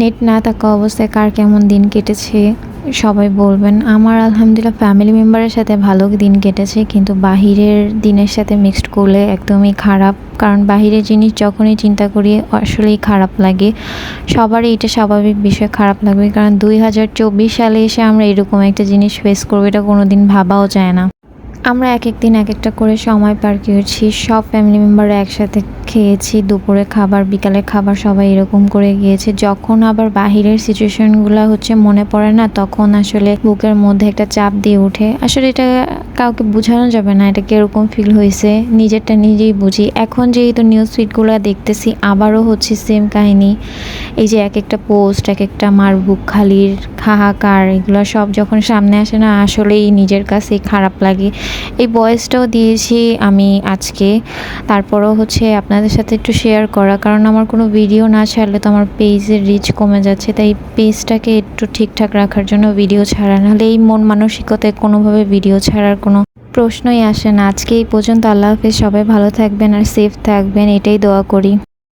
Net না থাকা অবস্থায় কার কেমন দিন কেটেছে, সবাই বলবেন। আমার আলহামদুলিল্লাহ ফ্যামিলি মেম্বারের সাথে ভালো দিন কেটেছে, কিন্তু বাহিরের দিনের সাথে মিক্সড করলে একদমই খারাপ। কারণ বাহিরের জিনিস যখনই চিন্তা করি, আসলেই খারাপ লাগে। সবারই এটা স্বাভাবিক বিষয়, খারাপ লাগবে। কারণ দুই হাজার চব্বিশ সালে এসে আমরা এরকম একটা জিনিস ফেস করব, এটা কোনো দিন ভাবাও যায় না। আমরা এক এক দিন এক একটা করে সময় পার করেছি। সব ফ্যামিলি মেম্বাররা একসাথে খেয়েছি, দুপুরে খাবার, বিকালে খাবার সবাই এরকম করে গিয়েছে। যখন আবার বাহিরের সিচুয়েশনগুলো হচ্ছে মনে পড়ে না, তখন আসলে বুকের মধ্যে একটা চাপ দিয়ে ওঠে। আসলে এটা কাউকে বোঝানো যাবে না, এটা কীরকম ফিল হয়েছে? নিজেরটা নিজেই বুঝি। এখন যেহেতু নিউজ ফিডগুলো দেখতেছি, আবারও হচ্ছে সেম কাহিনী। এই যে এক একটা পোস্ট এক একটা মার বুক খালির হাহাকার এগুলো সব যখন সামনে আসে না, আসলেই নিজের কাছে খারাপ লাগে। এই বয়েসটাও দিয়েছি আমি আজকে। তারপরও হচ্ছে আপনাদের সাথে একটু শেয়ার করা, কারণ আমার কোনো ভিডিও না ছাড়লে তো আমার পেজের রিচ কমে যাচ্ছে। তাই পেজটাকে একটু ঠিকঠাক রাখার জন্য ভিডিও ছাড়া, নাহলে এই মন মানসিকতায় কোনোভাবে ভিডিও ছাড়ার কোনো প্রশ্নই আসে না। আজকে এই পর্যন্ত, আল্লাহ হাফেজ। সবাই ভালো থাকবেন আর সেফ থাকবেন, এটাই দোয়া করি।